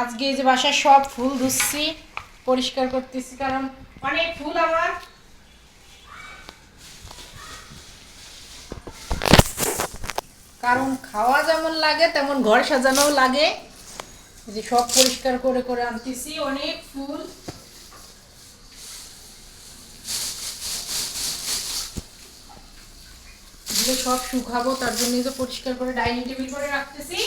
আজকে এই যে বাসায় সব ফুল ধুচ্ছি, পরিষ্কার করতেছি, কারণ অনেক ফুল আমার। কারণ খাওয়া যেমন লাগে, তেমন ঘর সাজানোও লাগে। যে সব পরিষ্কার করে করে আনতেছি, অনেক ফুল। সব শুকাবো, তার জন্য পরিষ্কার করে ডাইনিং টেবিল করে রাখতেছি।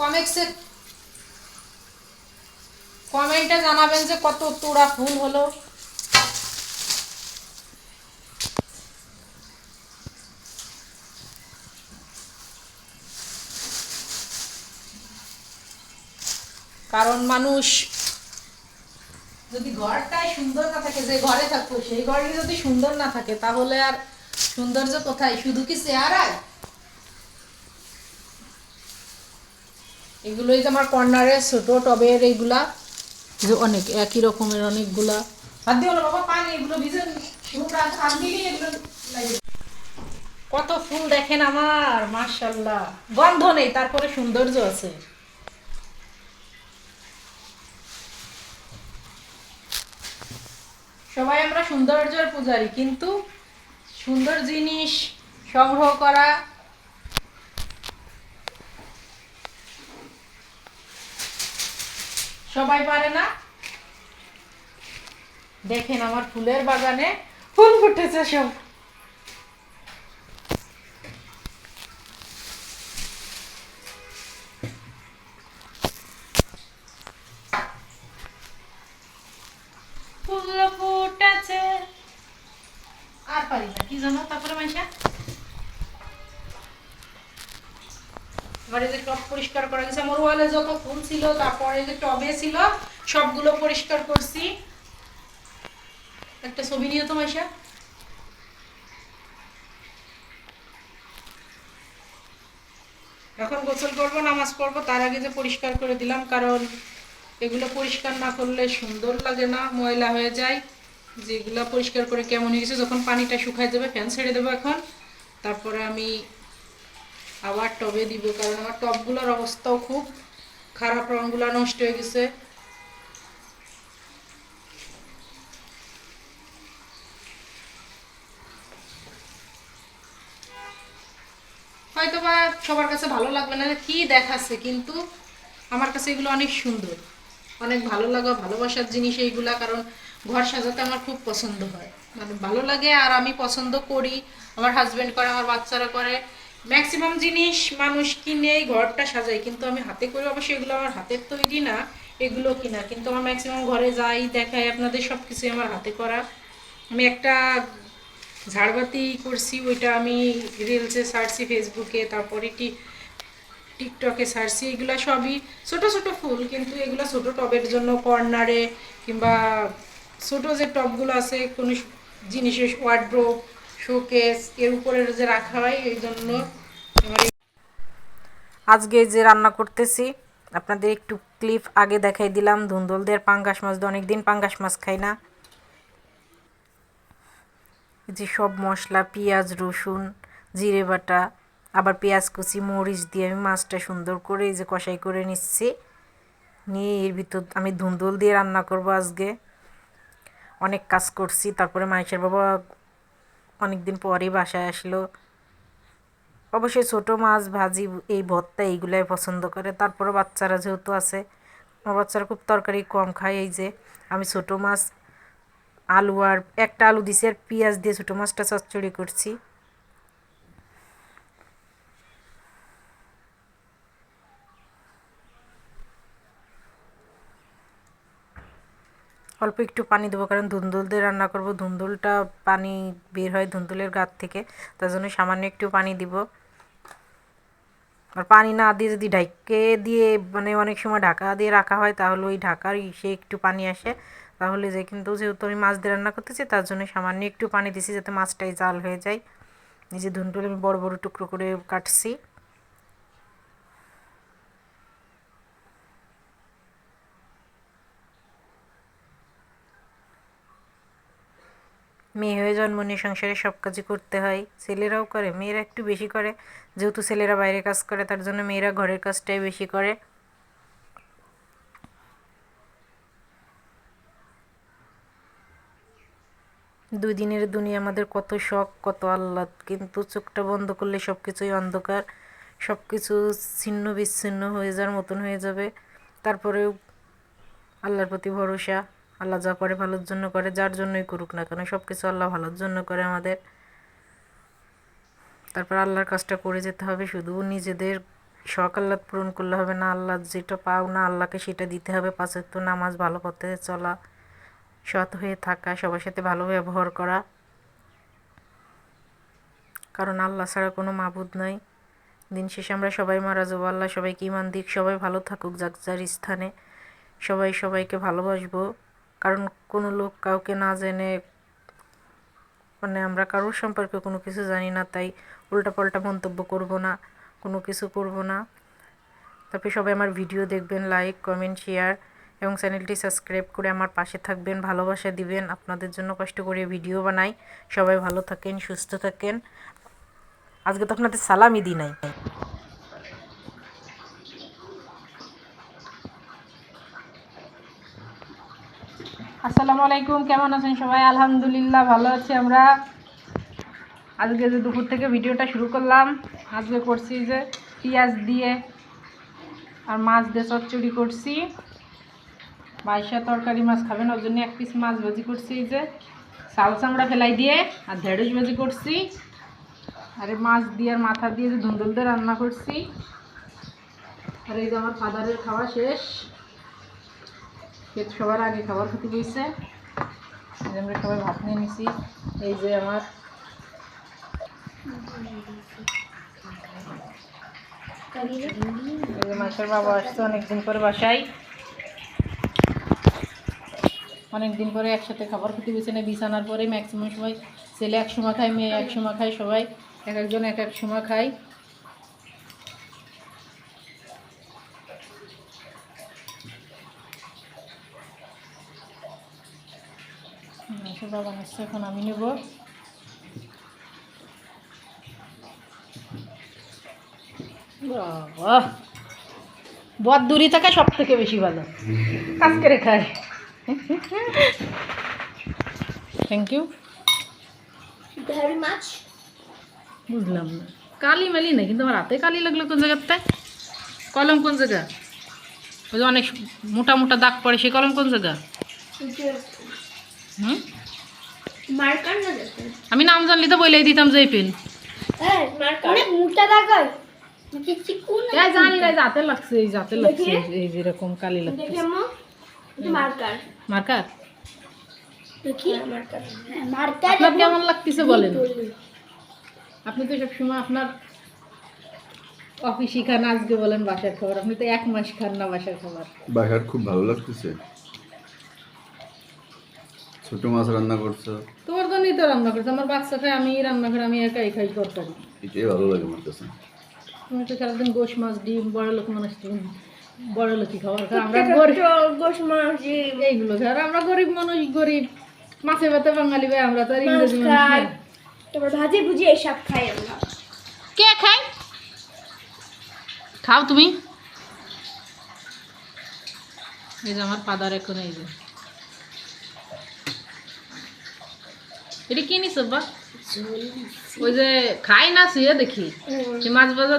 কমেক্সে কমেন্টে জানাবেন যে কত তোড়া ফুল হলো। কারণ মানুষ যদি ঘরটাই সুন্দর না থাকে, যে ঘরে থাকব, সেই ঘরই যদি সুন্দর না থাকে, তাহলে আর সৌন্দর্য কোথায়? শুধু কি চেহারায়? এগুলোই যে আমার কর্নারে ছোট টবের এইগুলা যে অনেক একই রকমের অনেকগুলা। হাত দিও না বাবা পানি এগুলো ভিজে হাত এগুলো কত ফুল দেখেন আমার মাশাল্লাহ গন্ধ নেই তারপরে সৌন্দর্য আছে। সবাই আমরা সৌন্দর্যের পূজারি কিন্তু সুন্দর জিনিস সংগ্রহ করা সবাই পারে না? দেখেন আমার ফুলের বাগানে ফুল ফুটেছে সব। ফুল ফুটেছে। আর পারি না কি জানো? তারপরে মাইশা? এই যে টব পরিষ্কার করা গেছে আমার ওয়ালে যত ফুল ছিল, তারপরে যে টবে ছিল, সবগুলো পরিষ্কার করছি। একটা ছবি নিয়ে তো, মাইশা। এখন গোসল করব, নামাজ পড়ব, তার আগে যে পরিষ্কার করে দিলাম, কারণ এগুলো পরিষ্কার না করলে সুন্দর লাগে না, ময়লা হয়ে যায়। যেগুলো পরিষ্কার করে কেমন হয়ে গেছে যখন পানিটা শুকায় যাবে, ফ্যান ছেড়ে দেবো এখন। তারপরে আমি আবার টবে দিব, কারণ আমার টবগুলোর অবস্থাও খুব খারাপ, রঙগুলো নষ্ট হয়ে গেছে। হয়তো বা সবার কাছে ভালো লাগবে না, কি দেখাচ্ছে, কিন্তু আমার কাছে এগুলো অনেক সুন্দর। অনেক ভালো লাগা, ভালোবাসার জিনিস এইগুলা, কারণ ঘর সাজাতে আমার খুব পছন্দ হয়। মানে ভালো লাগে আর আমি পছন্দ করি, আমার হাজব্যান্ড করে, আমার বাচ্চারা করে। ম্যাক্সিমাম জিনিস মানুষ কিনে, ঘরটা সাজায়, কিন্তু আমি হাতে করে অবশ্যই এগুলো আমার হাতের তৈরি না, এগুলো কিনা। কিন্তু আমার ম্যাক্সিমাম ঘরে যাই, দেখাই, আপনাদের সব কিছুই আমার হাতে করা। আমি একটা ঝাড়বাতি করছি, ওইটা আমি রিলসে সার্চি ফেসবুকে তারপরে টি টিকটকে সার্চি এগুলো সবই ছোট ছোট ফুল, কিন্তু এগুলো ছোট টবের জন্য কর্নারে কিংবা ছোট যে টবগুলো আছে, কোনো জিনিসের ওয়ার্ড্রোপ শোকেস এর উপরে যে রাখা হয়, এই জন্য আজকে যে রান্না করতেছি, আপনাদের একটু ক্লিপ আগে দেখাই দিলাম। ধুন্দলদের পাঙ্গাস মাছ দিয়ে অনেকদিন পাঙ্গাস মাছ খাই না। যে সব মশলা, পেঁয়াজ, রসুন, জিরে বাটা, আবার পেঁয়াজ কুচি, মরিচ দিয়ে আমি মাছটা সুন্দর করে এই যে কষাই করে নিচ্ছি। নিয়ে এর ভিতর আমি ধুন্দল দিয়ে রান্না করব আজকে। অনেক কাজ করছি, তারপরে মাইশের বাবা অনেক দিন পরেই বাসায় আসলো। অবশ্যই ছোট মাছ, ভাজি, এই ভর্তা এইগুলাই পছন্দ করে। তারপরে বাচ্চারা যেহেতু আছে, আমার বাচ্চারা খুব তরকারি কম খায়। এই যে আমি ছোট মাছ, আলু আর একটা আলু দিছি আর পেঁয়াজ দিয়ে ছোটো মাছটা চচ্চড়ি করছি। অল্প একটু পানি দেবো, কারণ ধুন্দুল দিয়ে রান্না করব। ধুন্দুলটা পানি বের হয় ধুন্দুলের গাত থেকে, তার জন্য সামান্য একটু পানি দিব। আর পানি না দিয়ে যদি ঢাকে দিয়ে মানে অনেক সময় ঢাকা দিয়ে রাখা হয়, তাহলে ওই ঢাকার সে একটু পানি আসে। তাহলে যে কিন্তু যেহেতু আমি মাছ দিয়ে রান্না করতেছি, তার জন্য সামান্য একটু পানি দিছি যাতে মাছটাই জাল হয়ে যায়। নিজে যে ধুন্দুল আমি বড় বড় টুকরো করে কাটছি। মেয়ে হয়ে জন্ম নিয়ে সংসারে সব কাজই করতে হয়। ছেলেরাও করে, মেয়েরা একটু বেশি করে। যেহেতু ছেলেরা বাইরে কাজ করে, তার জন্য মেয়েরা ঘরের কাজটাই বেশি করে। দুই দিনের দুনিয়া আমাদের কত শখ, কত আহ্লাদ। কিন্তু চোখটা বন্ধ করলে সব কিছুই অন্ধকার। সব কিছু ছিন্ন বিচ্ছিন্ন হয়ে যাওয়ার মতন হয়ে যাবে। তারপরেও আল্লাহর প্রতি ভরসা। আল্লাহ যা করে ভালোর জন্য করে, যার জন্যই করুক না কেন সব কিছু আল্লাহ ভালোর জন্য করে আমাদের। তারপর আল্লাহর কাজটা করে যেতে হবে, শুধু নিজেদের শখ আল্লাহ পূরণ করলে হবে না, আল্লাহ যেটা পাও না আল্লাহকে সেটা দিতে হবে। পাঁচের তো নামাজ ভালো পথে চলা, সৎ হয়ে থাকা, সবার সাথে ভালো ব্যবহার করা। কারণ আল্লাহ ছাড়া কোনো মাবুদ নাই। দিন শেষে আমরা সবাই মারা যাব, আল্লাহ সবাইকে ইমান দিক, সবাই ভালো থাকুক যার যার স্থানে। সবাই সবাইকে ভালোবাসবো। কারণ কোনো লোক কাউকে না জেনে মানে আমরা কারোর সম্পর্কে কোনো কিছু জানি না, তাই উল্টাপাল্টা মন্তব্য করব না, কোনো কিছু করব না। তারপরে সবাই আমার ভিডিও দেখবেন লাইক কমেন্ট শেয়ার এবং চ্যানেলটি সাবস্ক্রাইব করে আমার পাশে থাকবেন, ভালোবাসা দিবেন। আপনাদের জন্য কষ্ট করে ভিডিও বানাই। সবাই ভালো থাকেন, সুস্থ থাকেন। আজকে তো আপনাদের সালামই দিই নাই। আসসালামু আলাইকুম, কেমন আছেন সবাই? আলহামদুলিল্লাহ, ভালো আছি আমরা। আজকে যে দুপুর থেকে ভিডিওটা শুরু করলাম, আজকে করছি যে পেঁয়াজ দিয়ে আর মাছ দিয়ে চচ্চড়ি করছি। বাইশা তরকারি মাছ খাবেন, ওর জন্য এক পিস মাছ ভাজি করছি যে। চাল চামড়া ফেলাই দিয়ে আর ঢেঁড়স ভাজি করছি। আর মাছ দিয়ে আর মাথা দিয়ে যে ধুন্দুল দিয়ে রান্না করছি। আর এই যে আমার ফাদারের খাওয়া শেষ। খেতে সবার আগে খাবার খেতে এই আমরা সবাই ভাত নিয়ে নিছি। এই যে আমার মাসের বাবা আসছে অনেকদিন পরে বাসায়। অনেকদিন পরে একসাথে খাবার খেতে বসে না বিছানার পরে ম্যাক্সিমাম সবাই ছেলে এক সময় খায়, মেয়ে এক সময় খায়, সবাই এক একজন এক এক সময় খায়। বাবা আসছে এখন আমি নেব। বদ দূরে থাকা সব থেকে বেশি ভালো। কাজ করে খায়। থ্যাংক ইউ ভেরি মাচ বুঝলাম না। কালি মালি না কিন্তু আমার হাতে কালি লাগল কোন জায়গাতে? কলম কোন জায়গা? ওই যে অনেক মোটা মোটা দাগ পড়ে সেই কলম কোন জায়গা হুম মার্কার না দেখেন আমি নাম জানলি তো বলেই দিতাম যে পেন। হ্যাঁ এই জানি না জাতে লাগছে এই জাতে লাগছে এই যেরকম কালি লাগছে। মার্কার মার্কার দেখি। মার্কার মার্কার আপনার কেমন লাগতেছে বলেন? আপনি তো সবসময় আপনার অফিসি খান আজকে বলেন বাসার খাবার। আপনি তো এক মাস খান না বাসার খাবার। বাসার খুব ভালো লাগতেছে। ছোট মাছ রান্না করছ? তোমার জন্যই তো রান্না করছ। আমার বাচ্চা খায় আমি রান্না করে আমি একাই খাই তরকারি। এটাই ভালো লাগে আমার কাছে। তুমি তো সারাদিন গোশ মাছ ডিম বড় লোক মানুষ ডিম বড় লোকই খাবার খাই আমরা গরিব গোশ মাছ এইগুলো খাই। আর আমরা গরিব মানুষ গরিব। মাছে ভাতে বাঙালি ভাই আমরা তো আর ইংরেজি মানুষ খাই। তারপর ভাজি ভুজি এসব খাই আমরা। কে খায়? খাও তুমি। এই যে আমার ফাদার এখন এই যে। এটা কি নিস বা? ওই যে খাই না শুয়ে দেখি। মাছ বাজার